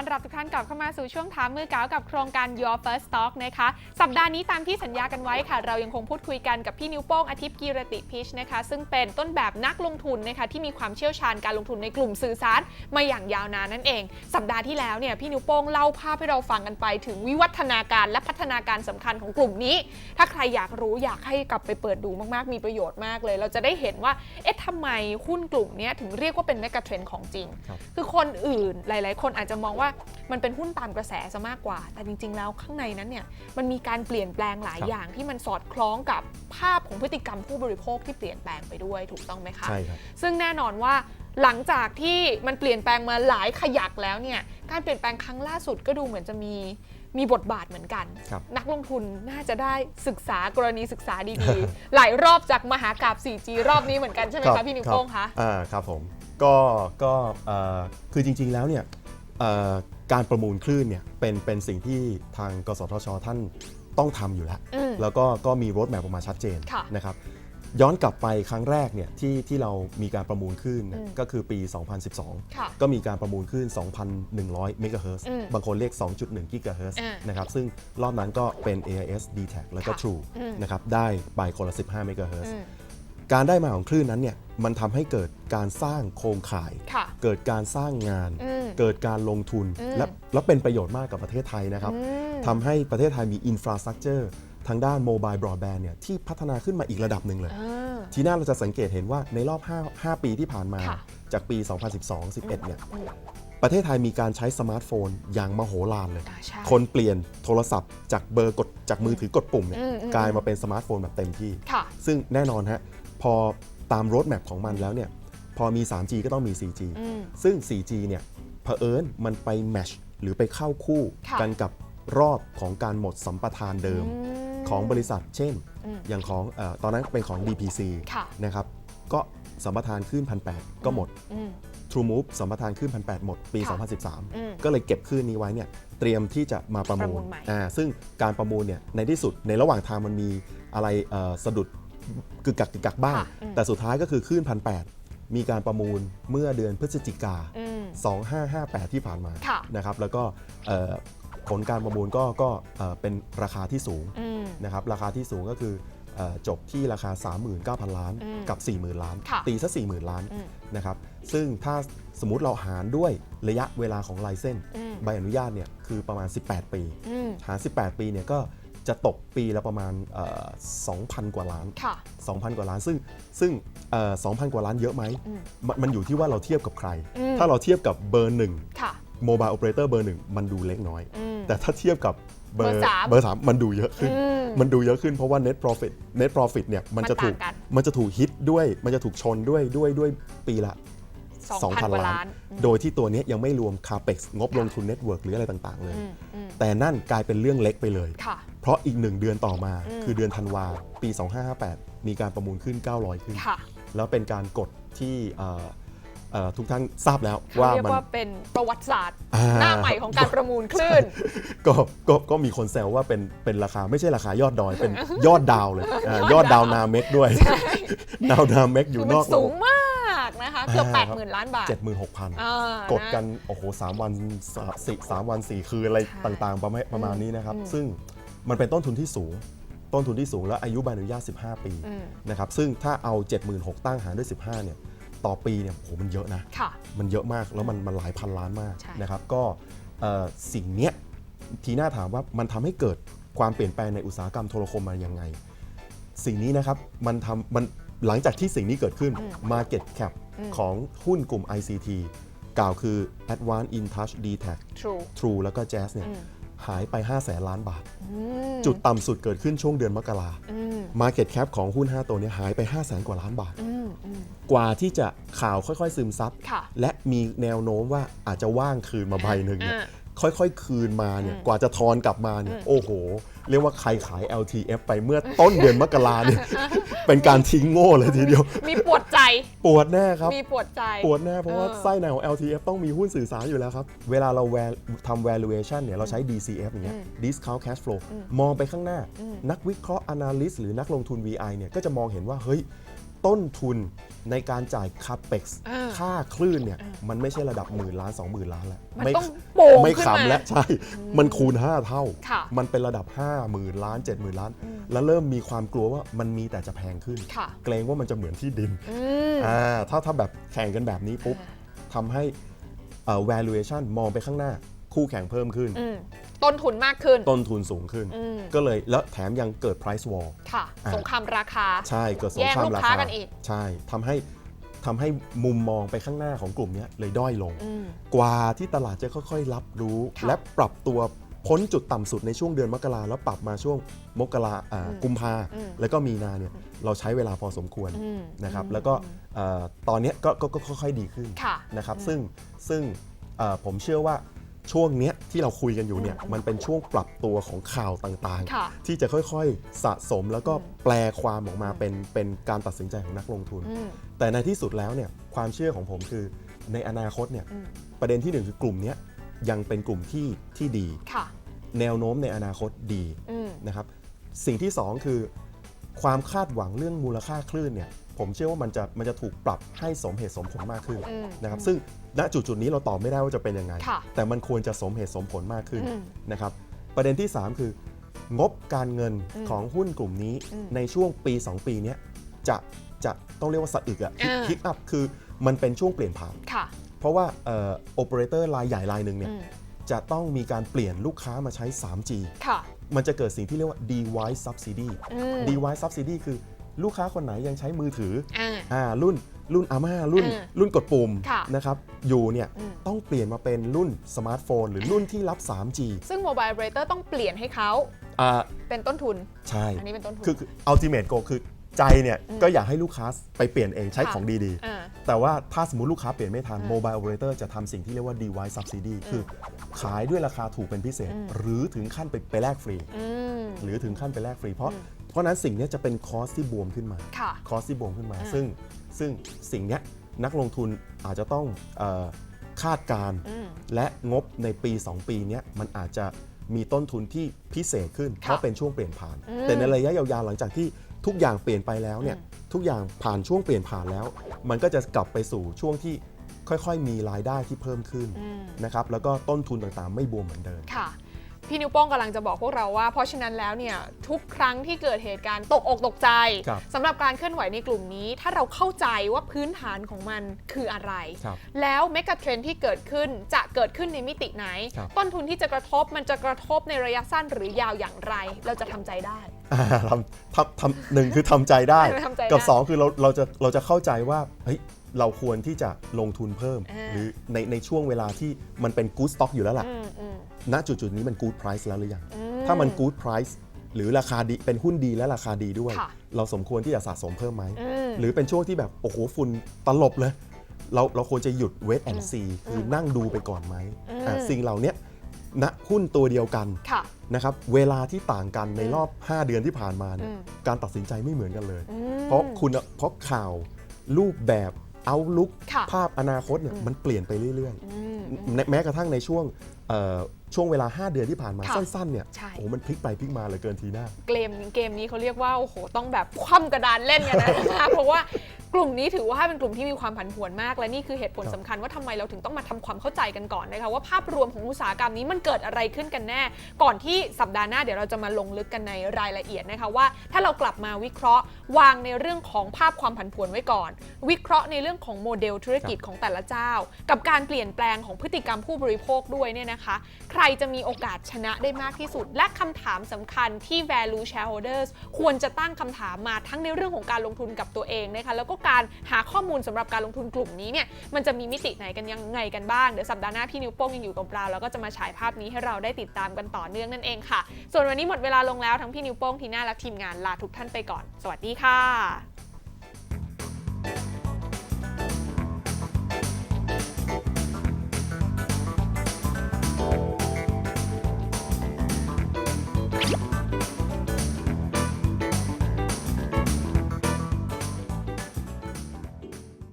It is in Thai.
ต้อนรับทุกท่านกลับเข้ามาสู่ช่วงถามมือเก๋ากับโครงการ Your First Stock นะคะ สัปดาห์นี้ตามที่สัญญากันไว้ค่ะ เรายังคงพูดคุยกันกับพี่นิ้วโป้งอาทิตย์กีรติพิชนะคะ ซึ่งเป็นต้นแบบนักลงทุนนะคะที่มีความเชี่ยวชาญการลงทุนในกลุ่มสื่อสารมาอย่างยาวนานนั่นเอง สัปดาห์ที่แล้วเนี่ยพี่นิ้วโป้งเล่าภาพให้เราฟังกันไป ถึงวิวัฒนาการและพัฒนาการสำคัญของกลุ่มนี้ ถ้าใครอยากรู้อยากให้กลับไปเปิดดูมากๆ มีประโยชน์มากเลย เราจะได้เห็นว่า เอ๊ะทำไมหุ้นกลุ่มเนี้ยถึงเรียกว่าเป็นเมกะเทรนด์ของจริงครับคือคนอื่นหลาย ๆ คนอาจจะมองว่ามันเป็นหุ้นตามกระแสซะมากกว่า แต่จริง ๆ แล้วข้างในนั้นเนี่ยมันมีการเปลี่ยนแปลงหลายครับอย่างที่มันสอดคล้องกับภาพของพฤติกรรมผู้บริโภคที่เปลี่ยนแปลงไปด้วยถูกต้องไหมคะใช่ครับซึ่งแน่นอนว่าหลังจากที่มันเปลี่ยนแปลงมาหลายขยักแล้วเนี่ยการเปลี่ยนแปลงครั้งล่าสุดก็ดูเหมือนจะมีมีบทบาทเหมือนกันครับนักลงทุนน่าจะได้ศึกษากรณีศึกษาดีๆ หลายรอบจากมหากราบ 4G รอบนี้เหมือนกันใช่ไหมรัคะบพี่นิ้วรับโป้งคะอ่าครับผมก็ก็เอ่อคือจริงๆแล้วเนี่ยเอ่อ การประมูลคลื่นเนี่ยเป็นเป็นสิ่งที่ทางกสทช ท่านต้องทำอยู่แล้ว อืม แล้วก็ก็มีรถแมพออกมาชัดเจนค่ะนะครับย้อนกลับไปครั้งแรกเนี่ยที่ที่เรามีการประมูลคลื่นเนี่ยอืมก็คือปี2012ค่ะก็มีการประมูลคลื่น 2,100 เมกะเฮิรตซ์อืมบางคนเรียก 2.1 กิกะเฮิรตซ์อ่านนะครับซึ่งรอบนั้นก็เป็น AIS d t a c แล้วก็ ค่ะ True อืม นะครับได้ไปคนละ 15 เมกะเฮิรตซ์ อืม การได้มาของคลื่นนั้นเนี่ยมันทำให้เกิดการสร้างโครงข่ายค่ะเกิดการสร้างงานอืมเกิดการลงทุนอืมและและเป็นประโยชน์มากกับประเทศไทยนะครับอืมทำให้ประเทศไทยมีอินฟราสตรักเจอร์ทางด้านโมบายบรอดแบนด์เนี่ยที่พัฒนาขึ้นมาอีกระดับหนึ่งเลยอ่าทีหน้าเราจะสังเกตเห็นว่าในรอบ 5 5 ปีที่ผ่านมาค่ะจากปี 2012-11 เนี่ยอืมประเทศไทยมีการใช้สมาร์ทโฟนอย่างมโหฬารเลยอ่าใช่คนเปลี่ยนโทรศัพท์จากเบอร์กดจากมือถือกดปุ่มเนี่ยอืมอืมกลายมาเป็นสมาร์ทโฟนแบบเต็มที่ค่ะซึ่งแน่นอนฮะ พอตามรถแมพของมันแล้วเนี่ยพอมี 3G ก็ต้องมี 4G อืม ซึ่ง 4G เนี่ยเผอิญมันไปแมชหรือไปเข้าคู่ค่ะ กันกับรอบของการหมดสัมปทานเดิมมของบริษัท เช่น อืม อย่างของเออตอนนั้นเป็นของ DPC ค่ะ นะครับ ก็สัมปทานขึ้นพันแก็หมด อืม True Move สัมปทานขึ้นพันแหมดปี ค่ะ อืม 2013 ก็เลยเก็บขึ้นนี้ไว้เนี่ยเตรียมที่จะมาประมูประมูลลใหม่ อ่าซึ่งการประมูลเนี่ยในที่สุดในระหว่างทางมันมีอะไรเอ่อสะดุด กึกกักกึกกักบ้าง ค่ะอืม แต่สุดท้ายก็คือขึ้นพันแมีการประมูลเมื่อเดือนพฤศจิกา อืม 2558 ที่ผ่านมาค่ะ นะครับแล้วก็เอ่อผลการประมูลก็ก็เอ่อเป็นราคาที่สูงอืม นะครับราคาที่สูงก็คือเอ่อจบที่ราคา 39,000 ล้านอืมกับ 40,000 ล้าน ค่ะ ตีซะ40,000 ล้านอืมนะครับซึ่งถ้าสมมติเราหารด้วยระยะเวลาของไลเซนส์อืมใบอนุญาตเนี่ยคือประมาณ 18 ปี อืม หาร 18 ปีเนี่ยก็ จะตกปีละประมาณเอ่อ2,000 กว่าล้าน ค่ะ 2,000 กว่าล้าน ซึ่งซึ่งเอ่อ2,000 กว่าล้านเยอะไหมอืมมันมันอยู่ที่ว่าเราเทียบกับใคร อืม ถ้าเราเทียบกับเบอร์หนึ่งค่ะ โมบายโอเปอเรเตอร์เบอร์หนึ่งมันดูเล็กน้อย อืม แต่ถ้าเทียบกับเบอร์เบอร์สาม เบอร์สามมันดูเยอะขึ้น อืม มันดูเยอะขึ้นเพราะว่า net profit net profit เนี่ยมันจะถูกมันต่างกัน มันจะถูกฮิตด้วยมันจะถูกชนด้วยด้วยด้วยปีละ 2,000 กว่าล้าน โดยที่ตัวเนี้ยยังไม่รวม capex งบลงทุนเน็ตเวิร์กหรืออะไรต่างๆ เลยอืมอืมแต่นั่นกลายเป็นเรื่องเล็กไปเลยค่ะเพราะอีกหนึ่งเดือนต่อมาอืมคือเดือนธันวาปี 2558 มีการประมูลขึ้น 900 ขึ้นค่ะแล้วเป็นการกดที่เอ่อเอ่อทุกท่านทราบแล้วเขาว่าเรียกมันว่าเป็นประวัติศาสตร์อ่าหน้าใหม่ของการประมูลคลื่นก็ก็ก็มีคนแซวว่าเป็นเป็นราคาไม่ใช่ราคายอดดอยเป็นยอดดาวเลยอ่ายอดดาวนาเมกด้วยดาวนาเมกอคืยู่อนมัอนกสูงมาก นะคะ เกือบอ่าครับ80,000 ล้านบาทเจ็ดหมื่นหกพันอ่ากดกัน โอ้โหสามวันสาสี่สามวันสี่คืนอะไรใช่ต่างๆ ประมาณประมาณนี้นะครับ อืมซึ่งมันเป็นต้นทุนที่สูง ต้นทุนที่สูงและอายุใบอนุญาต 15 ปีอืม นะครับ ซึ่งถ้าเอา 76,000ตั้งหารด้วย 15 เนี่ย ต่อปีเนี่ย โอ้โห มันเยอะนะ ค่ะ มันเยอะมากแล้วมันมันหลายพันล้านมากใช่ นะครับ ก็เอ่อสิ่งเนี้ยทีน่าถามว่ามันทำให้เกิดความเปลี่ยนแปลงในอุตสาหกรรมโทรคมมายังไง สิ่งนี้นะครับมันทำมัน หลังจากที่สิ่งนี้เกิดขึ้น Market Cap อืมของหุ้นกลุ่ม ICT กล่าวคือ Advanced InTouch d t a c True True แล้วก็ Jazz เนี่ยอืมหายไป 5 0 0แสนล้านบาทอืมจุดต่ำสุดเกิดขึ้นช่วงเดือนมกราอืม Market Cap ของหุ้น 5 ตัวเนี้หายไป 5 0 0แสนกว่าล้านบาทอืมอืมกว่าที่จะข่าวค่อยๆ ซึมซับค่ะและมีแนวโน้มว่าอาจจะว่างคืนมาใบหนึ่งเนี่ยอ่า ค่อยๆ คืนมาเนี่ยอืมกว่าจะทอนกลับมาเนี่ยอืมโอ้โห เรียกว่าใครขาย LTF ไปเมื่อต้นเดือนมกราเนี่ยเป็นการทิ้งโง่เลยทีเดียว มีปวดใจ ปวดแน่ครับมีปวดใจ ปวดแน่เพราะว่าเออไส้ในของ LTF ต้องมีหุ้นสื่อสารอยู่แล้วครับ เวลาเรา val- ทำ valuation เนี่ยเราใช้ DCF อย่างเงี้ยอืม discount cash flow อืมมองไปข้างหน้าอืมนักวิเคราะห์ analyst หรือนักลงทุน VI เนี่ยก็จะมองเห็นว่าเฮ้ย ต้นทุนในการจ่ายคาเปกอ่าค่าคลื่นเนี่ยอ่ามันไม่ใช่ระดับหมื่นล้านสองหมื่นล้านแล้วมันไม่ต้องโป่งไม่ขึ้นมาขำแล้วใช่ มันคูณ 5 เท่า ค่ะ มันเป็นระดับ 5 0,000 ล้าน 7 0,000 ล้านอืมแล้วเริ่มมีความกลัวว่ามันมีแต่จะแพงขึ้น ค่ะ เกรงว่ามันจะเหมือนที่ดิน อืม อ่าถ้าถ้าแบบแข่งกันแบบนี้ปุ๊บทำให้เอ่อ valuation มองไปข้างหน้า คู่แข่งเพิ่มขึ้น อืมต้นทุนมากขึ้นต้นทุนสูงขึ้น อืมก็เลยแล้วแถมยังเกิด price war ค่ะ อ่า สงครามราคา ใช่เกิดสงแย่งครามลูกราค้าคากันอีก ใช่ทำให้ทำให้มุมมองไปข้างหน้าของกลุ่มเนี้ยเลยด้อยลง อืม กว่าที่ตลาดจะค่อยๆ รับรู้ ค่ะและปรับตัวพ้นจุดต่ำสุดในช่วงเดือนมกราแล้วปรับมาช่วงมกราอ่าอืมกุมภาอืม แล้วก็มีนาเนี่ยเราใช้เวลาพอสมควรอืมนะครับอืมแล้วก็เอ่อตอนเนี้ยก็ก็ก็ค่อยๆดีขึ้นค่ะนะครับอืมซึ่งซึ่งเอ่อผมเชื่อว่า ช่วงเนี้ยที่เราคุยกันอยู่เนี่ยอืมมันเป็นช่วงปรับตัวของข่าวต่างค่ะๆ ที่จะค่อยๆสะสมแล้วก็อืมแปลความออกมาอืมเป็นเป็นการตัดสินใจของนักลงทุน อืม แต่ในที่สุดแล้วเนี่ยความเชื่อของผมคือในอนาคตเนี่ยอืม ประเด็นที่หนึ่งคือกลุ่มเนี้ยยังเป็นกลุ่มที่ที่ดี ค่ะ แนวโน้มในอนาคตดีอืม นะครับสิ่งที่สองคือความคาดหวังเรื่องมูลค่าคลื่นเนี่ยผมเชื่อว่ามันจะมันจะถูกปรับให้สมเหตุสมผลมากขึ้นอืม นะครับซึ่ง ณจุดจุดๆนี้เราตอบไม่ได้ว่าจะเป็นยังไง ค่ะแต่มันควรจะสมเหตุสมผลมากขึ้นอืมนะครับประเด็นที่ 3 คืองบการเงินอืมของหุ้นกลุ่มนี้อืมในช่วงปี 2 ปีเนี้ยจะจะต้องเรียกว่าสะอึกอะอ่าคิกอัพคือมันเป็นช่วงเปลี่ยนผ่าน ค่ะเพราะว่าเอ่อโอเปอเรเตอร์รายใหญ่รายหนึ่งเนี่ย อืมจะต้องมีการเปลี่ยนลูกค้ามาใช้ 3G ค่ะมันจะเกิดสิ่งที่เรียกว่า device subsidy อืม device subsidy คือลูกค้าคนไหนยังใช้มือถืออ่า อ่ารุ่น รุ่นอาม่ารุ่นอ่ารุ่นกดปุ่มค่ะนะครับอยู่เนี่ยอืม ต้องเปลี่ยนมาเป็นรุ่นสมาร์ทโฟน หรือรุ่นที่รับ 3G ซึ่งโมบาย o รเตอร์ต้องเปลี่ยนให้เขาอ่าเป็นต้นทุน ใช่ อันนี้เป็นต้นทุน คือคือ ultimate goal คือใจเนี่ย อืมก็อยากให้ลูกค้าไปเปลี่ยนเองใช้ค่ะ ของดีอ่า ๆ แต่ว่าถ้าสมมติลูกค้าเปลี่ยนไม่ทันอืม mobile operator จะทำสิ่งที่เรียกว่า device subsidy คือขายด้วยราคาถูกเป็นพิเศษ อืม หรือถึงขั้นไปไปแลกฟรี อืม หรือถึงขั้นไปแลกฟรี เพราะอืม เพราะฉะนั้นสิ่งเนี้ยจะเป็นคอสที่บวมขึ้นมา ค่ะ คอสที่บวมขึ้นมาอ่าซึ่ง ซึ่งสิ่งเนี้ยนักลงทุนอาจจะต้องเออคาดการณ์อืมและงบในปี 2 ปีเนี้ยมันอาจจะมีต้นทุนที่พิเศษขึ้นค่ะเพราะเป็นช่วงเปลี่ยนผ่านอืมแต่ในระยะยาวๆหลังจากที่ทุกอย่างเปลี่ยนไปแล้วเนี่ยอืมทุกอย่างผ่านช่วงเปลี่ยนผ่านแล้ว มันก็จะกลับไปสู่ช่วงที่ค่อยๆ มีรายได้ที่เพิ่มขึ้นอืมนะครับแล้วก็ต้นทุนต่างๆ ไม่บวมเหมือนเดิมค่ะ พี่นิวโป้งกำลังจะบอกพวกเราว่า เพราะฉะนั้นแล้วเนี่ยทุกครั้งที่เกิดเหตุการณ์ตกอกตกใจ ครับสำหรับการเคลื่อนไหวในกลุ่มนี้ ถ้าเราเข้าใจว่าพื้นฐานของมันคืออะไร ครับแล้วเมกะเทรนที่เกิดขึ้นจะเกิดขึ้นในมิติไหน ครับ ต้นทุนที่จะกระทบมันจะกระทบในระยะสั้นหรือยาวอย่างไร เราจะทำใจได้ อ่าทำทำทำหนึ่งคือทำใจได้ ทำใจได้กับ2คือเราเราจะเราจะเข้าใจว่าเฮ้ยเราควรที่จะลงทุนเพิ่ม อ่า หรือในในช่วงเวลาที่มันเป็น good stock อยู่แล้วล่ะ อืมอืม ณจุดจุดๆนี้มัน good price แล้วหรือยังอืถ้ามัน good price หรือราคาดีเป็นหุ้นดีและราคาดีด้วย ค่ะเราสมควรที่จะสะสมเพิ่มไหมอืมหรือเป็นช่วงที่แบบ โอ้โหฝุ่นตลบเลย เราเราควรจะหยุด wait and see คือนั่งดูไปก่อนไหมอืม อะสิ่งเหล่าเนี้ยณหุ้นตัวเดียวกันค่ะ นะครับเวลาที่ต่างกันในอืมรอบ 5 เดือนที่ผ่านมาเนี่ยอืม การตัดสินใจไม่เหมือนกันเลย อืม เพราะคุณเพราะข่าวรูปแบบเอาลุกค่ะภาพอนาคตเนี่ยอืมมันเปลี่ยนไปเรื่อยอืมๆ แม้แม้กระทั่งในช่วงเอ่อช่วงเวลา 5 เดือนที่ผ่านมาค่ะสั้นๆเนี่ยใช่ โอ้โหมันพลิกไปพลิกมาเหลยเกินทีหน้า เกมเกมนี้เขาเรียกว่า โอ้โห ต้องแบบคว่ำกระดานเล่นกันนะ เพราะว่า กลุ่มนี้ถือว่าเป็นกลุ่มที่มีความผันผวนมาก และนี่คือเหตุผลครับสำคัญว่าทำไมเราถึงต้องมาทำความเข้าใจกันก่อนนะคะว่าภาพรวมของอุตสาหกรรมนี้มันเกิดอะไรขึ้นกันแน่ ก่อนที่สัปดาห์หน้าเดี๋ยวเราจะมาลงลึกกันในรายละเอียดนะคะว่า ถ้าเรากลับมาวิเคราะห์ วางในเรื่องของภาพความผันผวนไว้ก่อน วิเคราะห์ในเรื่องของโมเดลธุรกิจของแต่ละเจ้า กับการเปลี่ยนแปลงของพฤติกรรมผู้บริโภคด้วยเนี่ยนะคะ ใครจะมีโอกาสชนะได้มากที่สุด และคำถามสำคัญที่ value shareholders ควรจะตั้งคำถามมาทั้งในเรื่องของการลงทุนกับตัวเองนะคะแล้วก็การหาข้อมูลสำหรับการลงทุนกลุ่มนี้เนี่ยมันจะมีมิติไหนกันยังไงกันบ้าง เดี๋ยวสัปดาห์หน้าพี่นิวโป้งยังอยู่กับเราแล้วก็จะมาฉายภาพนี้ให้เราได้ติดตามกันต่อเนื่องนั่นเองค่ะ ส่วนวันนี้หมดเวลาลงแล้วทั้งพี่นิวโป้งทีน่าและทีมงานลาทุกท่านไปก่อน สวัสดีค่ะ